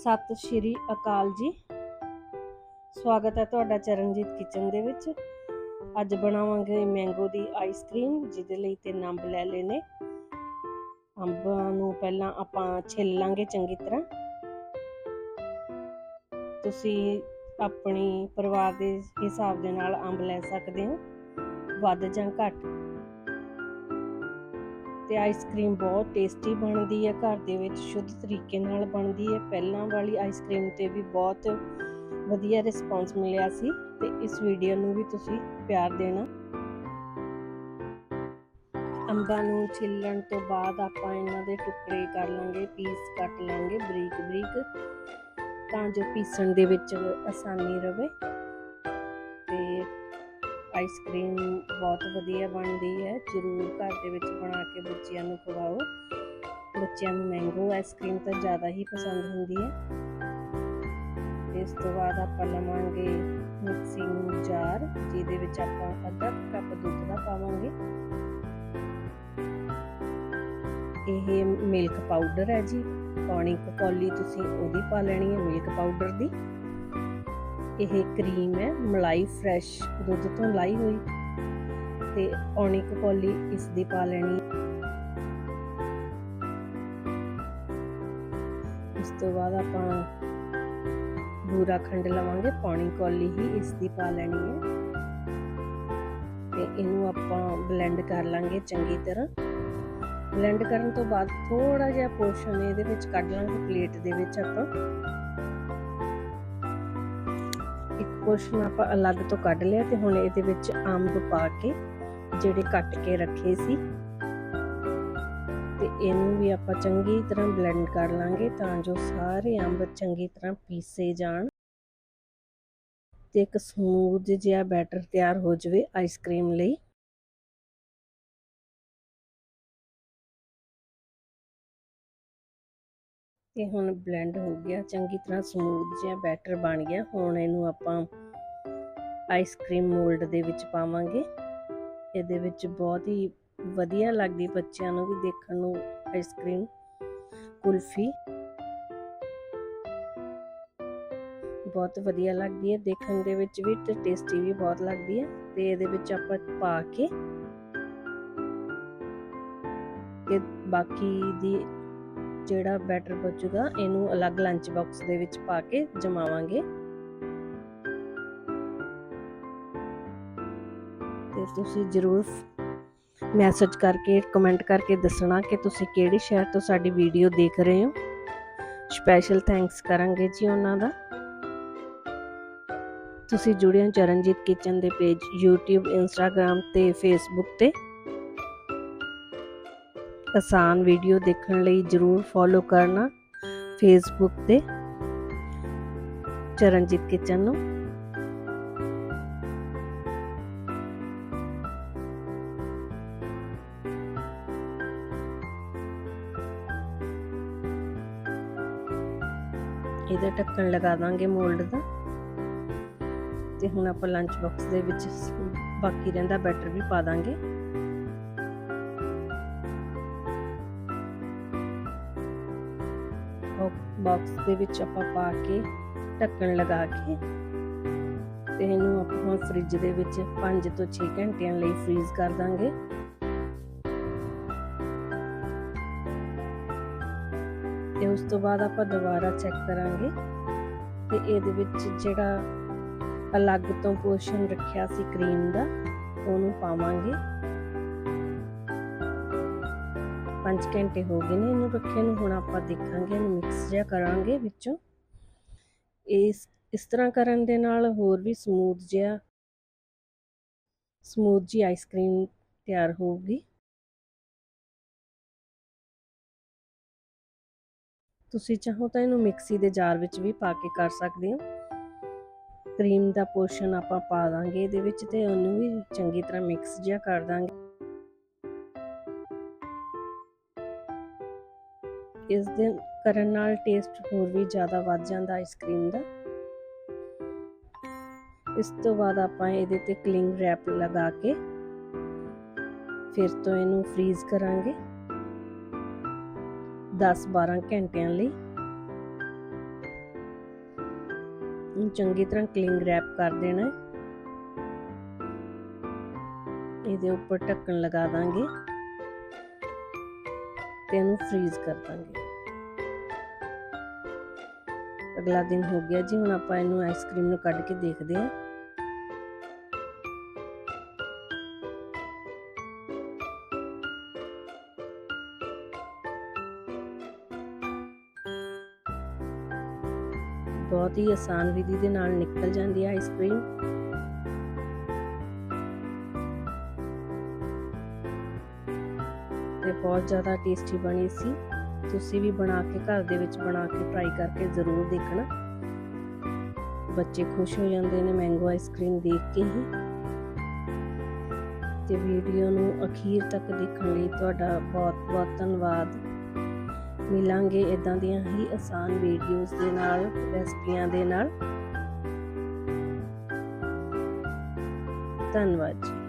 ਸਤਿ ਸ਼੍ਰੀ ਅਕਾਲ ਜੀ। ਸਵਾਗਤ ਹੈ ਤੁਹਾਡਾ ਚਰਨਜੀਤ ਕਿਚਨ ਦੇ ਵਿੱਚ। ਅੱਜ ਬਣਾਵਾਂਗੇ ਮੈਂਗੋ ਦੀ ਆਈਸਕ੍ਰੀਮ ਜਿਹਦੇ ਲਈ ਤਿੰਨ ਅੰਬ ਲੈ ਲਏ ਨੇ ਅੰਬਾਂ ਨੂੰ ਪਹਿਲਾਂ ਆਪਾਂ ਛਿੱਲ ਲਾਂਗੇ ਚੰਗੀ ਤਰ੍ਹਾਂ। ਤੁਸੀਂ ਆਪਣੀ ਪਰਿਵਾਰ ਦੇ ਹਿਸਾਬ ਦੇ ਨਾਲ ਅੰਬ ਲੈ ਸਕਦੇ ਹੋ। ਵੱਧ ਜਾਂ ਘੱਟ? ਤੇ ਆਈਸਕ੍ਰੀਮ ਬਹੁਤ ਟੇਸਟੀ ਬਣਦੀ ਹੈ, ਘਰ ਦੇ ਵਿੱਚ ਸ਼ੁੱਧ ਤਰੀਕੇ ਨਾਲ ਬਣਦੀ ਹੈ। ਪਹਿਲਾਂ ਵਾਲੀ ਆਈਸਕ੍ਰੀਮ ਤੇ ਵੀ ਬਹੁਤ ਵਧੀਆ ਰਿਸਪਾਂਸ ਮਿਲਿਆ ਸੀ ਤੇ ਇਸ ਵੀਡੀਓ ਨੂੰ ਵੀ ਤੁਸੀਂ ਪਿਆਰ ਦੇਣਾ। ਅੰਬਾਂ ਨੂੰ ਛਿੱਲਣ ਤੋਂ ਬਾਅਦ ਆਪਾਂ ਇਹਨਾਂ ਦੇ ਟੁਕੜੇ ਕਰ ਲਾਂਗੇ ਪੀਸ ਕੱਟ ਲਾਂਗੇ ਬਰੀਕ ਬਰੀਕ ਤਾਂ ਜੋ ਪੀਸਣ ਦੇ ਵਿੱਚ ਆਸਾਨੀ ਰਵੇ। ਆਈਸਕ੍ਰੀਮ ਬਹੁਤ ਵਧੀਆ ਬਣਦੀ ਹੈ, ਜ਼ਰੂਰ ਘਰ ਦੇ ਵਿੱਚ ਬਣਾ ਕੇ ਬੱਚਿਆਂ ਨੂੰ ਖਵਾਓ। ਬੱਚਿਆਂ ਨੂੰ ਮੈਂਗੋ ਆਈਸਕ੍ਰੀਮ ਤਾਂ ਜ਼ਿਆਦਾ ਹੀ ਪਸੰਦ ਹੁੰਦੀ ਹੈ। ਇਸ ਤੋਂ ਬਾਅਦ ਆਪਾਂ ਲਵਾਂਗੇ ਮਿਕਸਿੰਗ ਜਾਰ ਜਿਹਦੇ ਵਿੱਚ ਆਪਾਂ ਅੱਧਾ ਕੱਪ ਦੁੱਧ ਦਾ ਪਾਵਾਂਗੇ। ਇਹ ਮਿਲਕ ਪਾਊਡਰ ਹੈ ਜੀ। ਪੌਣੀ ਕੌਲੀ ਤੁਸੀਂ ਉਹਦੀ ਪਾ ਲੈਣੀ ਹੈ ਮਿਲਕ ਪਾਊਡਰ ਦੀ। ਇਹ ਕਰੀਮ ਹੈ, ਮਲਾਈ ਫਰੈਸ਼ ਦੁੱਧ ਤੋਂ ਲਾਈ ਹੋਈ ਤੇ ਪੌਣੀ ਕੌਲੀ ਇਸ ਦੀ ਪਾ ਲੈਣੀ ਇਸ ਤੋਂ ਬਾਅਦ ਆਪਾਂ ਬੂਰਾ ਖੰਡ ਲਵਾਂਗੇ, ਪਾਣੀ ਕੌਲੀ ਹੀ ਇਸ ਦੀ ਪਾ ਲੈਣੀ ਹੈ। ਤੇ ਇਹਨੂੰ ਆਪਾਂ ਬਲੈਂਡ ਕਰ ਲਾਂਗੇ ਚੰਗੀ ਤਰ੍ਹਾਂ। ਬਲੈਂਡ ਕਰਨ ਤੋਂ ਬਾਅਦ ਥੋੜਾ ਜਿਹਾ ਪੋਰਸ਼ਨ ਇਹਦੇ ਵਿੱਚ ਕੱਢ ਲਾਂਗੇ, ਪਲੇਟ ਦੇ ਵਿੱਚ ਆਪਾਂ। ਪੋਰਸ਼ਨ ਆਪਾਂ ਅਲੱਗ ਤੋਂ ਕੱਢ ਲਿਆ ਤੇ ਹੁਣ ਇਹਦੇ ਵਿੱਚ ਅੰਬ ਪਾ ਕੇ ਜਿਹੜੇ ਕੱਟ ਕੇ ਰੱਖੇ ਸੀ ਤੇ ਇਹਨੂੰ ਵੀ ਆਪਾਂ ਚੰਗੀ ਤਰ੍ਹਾਂ ਬਲੈਂਡ ਕਰ ਲਾਂਗੇ ਤਾਂ ਜੋ ਸਾਰੇ ਅੰਬ ਚੰਗੀ ਤਰ੍ਹਾਂ ਪੀਸੇ ਜਾਣ ਤੇ ਇੱਕ ਸਮੂਥ ਜਿਹਾ ਬੈਟਰ ਤਿਆਰ ਹੋ ਜਾਵੇ ਆਈਸਕ੍ਰੀਮ ਲਈ। ਤੇ ਹੁਣ ਬਲੈਂਡ ਹੋ ਗਿਆ, ਚੰਗੀ ਤਰ੍ਹਾਂ ਸਮੂਥ ਜਿਹਾ ਬੈਟਰ ਬਣ ਗਿਆ। ਹੁਣ ਇਹਨੂੰ ਆਪਾਂ ਆਈਸਕ੍ਰੀਮ ਮੋਲਡ ਦੇ ਵਿੱਚ ਪਾਵਾਂਗੇ। ਇਹਦੇ ਵਿੱਚ ਬਹੁਤ ਹੀ ਵਧੀਆ ਲੱਗਦੀ ਬੱਚਿਆਂ ਨੂੰ ਵੀ ਦੇਖਣ ਨੂੰ ਆਈਸਕ੍ਰੀਮ ਕੁਲਫੀ। ਬਹੁਤ ਵਧੀਆ ਲੱਗਦੀ ਹੈ। ਦੇਖਣ ਦੇ ਵਿੱਚ ਵੀ ਤੇ ਟੇਸਟੀ ਵੀ ਬਹੁਤ ਲੱਗਦੀ ਹੈ। ਤੇ ਇਹਦੇ ਵਿੱਚ ਆਪਾਂ ਪਾ ਕੇ ਤੇ ਬਾਕੀ ਦੀ ਜਿਹੜਾ ਬੈਟਰ ਬਚੂਗਾ ਇਹਨੂੰ ਅਲੱਗ ਲੰਚ ਬਾਕਸ ਦੇ ਵਿੱਚ ਪਾ ਕੇ ਜਮਾਵਾਂਗੇ। ਤੇ ਤੁਸੀਂ ਜ਼ਰੂਰ ਮੈਸੇਜ ਕਰਕੇ ਕਮੈਂਟ ਕਰਕੇ ਦੱਸਣਾ ਕਿ ਤੁਸੀਂ ਕਿਹੜੇ ਸ਼ਹਿਰ ਤੋਂ ਸਾਡੀ ਵੀਡੀਓ ਦੇਖ ਰਹੇ ਹੋ। ਸਪੈਸ਼ਲ ਥੈਂਕਸ ਕਰਾਂਗੇ ਜੀ ਉਹਨਾਂ ਦਾ। ਤੁਸੀਂ ਜੁੜੇ ਹੋ ਚਰਨਜੀਤ ਕਿਚਨ ਦੇ ਪੇਜ YouTube, Instagram ਤੇ Facebook ਤੇ। ਆਸਾਨ ਵੀਡੀਓ ਦੇਖਣ ਲਈ ਜਰੂਰ ਫੋਲੋ ਕਰਨਾ ਫੇਸਬੁੱਕ ਤੇ ਚਰਨਜੀਤ ਕਿਚਨ ਨੂੰ। ਇਹਦਾ ਢੱਕਣ ਲਗਾ ਦਾਂਗੇ ਮੋਲਡ ਦਾ। ਤੇ ਹੁਣ ਆਪਾਂ ਲੰਚ ਬਾਕਸ ਦੇ ਵਿੱਚ ਬਾਕੀ ਰਹਿੰਦਾ ਬੈਟਰ ਵੀ ਪਾ ਦਾਂਗੇ। ਬਾਕਸ ਦੇ ਵਿੱਚ ਆਪਾਂ ਪਾ ਕੇ ਢੱਕਣ ਲਗਾ ਕੇ ਤੇ ਇਹਨੂੰ ਆਪਾਂ ਫ੍ਰਿਜ ਦੇ ਵਿੱਚ 5 ਤੋਂ 6 ਘੰਟਿਆਂ ਲਈ ਫ੍ਰੀਜ਼ ਕਰ ਦਾਂਗੇ। ਤੇ ਉਸ ਤੋਂ ਬਾਅਦ ਆਪਾਂ ਦੁਬਾਰਾ ਚੈੱਕ ਕਰਾਂਗੇ ਤੇ ਇਹਦੇ ਵਿੱਚ ਜਿਹੜਾ ਅਲੱਗ ਤੋਂ ਪੋਰਸ਼ਨ ਰੱਖਿਆ ਸੀ ਕਰੀਮ ਦਾ, ਉਹਨੂੰ ਪਾਵਾਂਗੇ। 5 ਘੰਟੇ ਹੋ ਗਏ ਨੇ, ਇਹਨੂੰ ਰੱਖੇ ਨੂੰ, ਹੁਣ ਆਪਾਂ ਦੇਖਾਂਗੇ, ਇਹਨੂੰ ਮਿਕਸ ਜਿਹਾ ਕਰਾਂਗੇ ਵਿੱਚੋਂ। ਇਸ ਇਸ ਤਰ੍ਹਾਂ ਕਰਨ ਦੇ ਨਾਲ ਹੋਰ ਵੀ ਸਮੂਥ ਜਿਹਾ ਸਮੂਥ ਜੀ ਆਈਸਕ੍ਰੀਮ ਤਿਆਰ ਹੋਊਗੀ। ਤੁਸੀਂ ਚਾਹੋ ਤਾਂ ਇਹਨੂੰ ਮਿਕਸੀ ਦੇ ਜਾਰ ਵਿੱਚ ਵੀ ਪਾ ਕੇ ਕਰ ਸਕਦੇ ਹੋ। ਕਰੀਮ ਦਾ ਪੋਰਸ਼ਨ ਆਪਾਂ ਪਾ ਦਾਂਗੇ ਇਹਦੇ ਵਿੱਚ ਤੇ ਉਹਨੂੰ ਵੀ ਚੰਗੀ ਤਰ੍ਹਾਂ ਮਿਕਸ ਜਿਹਾ ਕਰ ਦਾਂਗੇ। ਇਸ ਦੇ ਕਰਨ ਨਾਲ ਟੇਸਟ ਹੋਰ ਵੀ ਜ਼ਿਆਦਾ ਵੱਧ ਜਾਂਦਾ ਆਈਸਕ੍ਰੀਮ ਦਾ। ਇਸ ਤੋਂ ਬਾਅਦ ਆਪਾਂ ਇਹਦੇ ਤੇ ਕਲਿੰਗ ਰੈਪ ਲਗਾ ਕੇ ਫਿਰ ਤੋਂ ਇਹਨੂੰ ਫ੍ਰੀਜ਼ ਕਰਾਂਗੇ। 10-12 ਘੰਟਿਆਂ ਲਈ। ਇਹਨੂੰ ਚੰਗੀ ਤਰ੍ਹਾਂ ਕਲਿੰਗ ਰੈਪ ਕਰ ਦੇਣਾ। ਇਹਦੇ ਉੱਪਰ ਢੱਕਣ ਲਗਾ ਦਾਂਗੇ। ਤੇ ਇਹਨੂੰ ਫ੍ਰੀਜ਼ ਕਰ ਦਾਂਗੇ। ਅਗਲਾ ਦਿਨ ਹੋ ਗਿਆ ਜੀ, ਹੁਣ ਆਪਾਂ ਇਹਨੂੰ ਆਈਸਕ੍ਰੀਮ ਨੂੰ ਕੱਢ ਕੇ ਦੇਖਦੇ ਹਾਂ। ਬਹੁਤ ਹੀ ਆਸਾਨ ਵਿਧੀ ਦੇ ਨਾਲ ਨਿਕਲ ਜਾਂਦੀ ਹੈ ਆਈਸਕ੍ਰੀਮ ਤੇ ਬਹੁਤ ਜ਼ਿਆਦਾ ਟੇਸਟੀ ਬਣੀ ਸੀ। ਤੁਸੀਂ ਵੀ ਬਣਾ ਕੇ, ਘਰ ਦੇ ਵਿੱਚ ਬਣਾ ਕੇ ਟਰਾਈ ਕਰਕੇ ਜ਼ਰੂਰ ਦੇਖਣਾ। ਬੱਚੇ ਖੁਸ਼ ਹੋ ਜਾਂਦੇ ਨੇ ਮੈਂਗੋ ਆਈਸਕ੍ਰੀਮ ਦੇਖ ਕੇ ਹੀ। ਤੇ ਵੀਡੀਓ ਨੂੰ ਅਖੀਰ ਤੱਕ ਦੇਖਣ ਲਈ ਤੁਹਾਡਾ ਬਹੁਤ ਬਹੁਤ ਧੰਨਵਾਦ। ਮਿਲਾਂਗੇ ਇਦਾਂ ਦੀਆਂ ਹੀ ਆਸਾਨ ਵੀਡੀਓਜ਼ ਦੇ ਨਾਲ, ਰੈਸਪੀਆਂ ਦੇ ਨਾਲ। ਧੰਨਵਾਦ ਜੀ।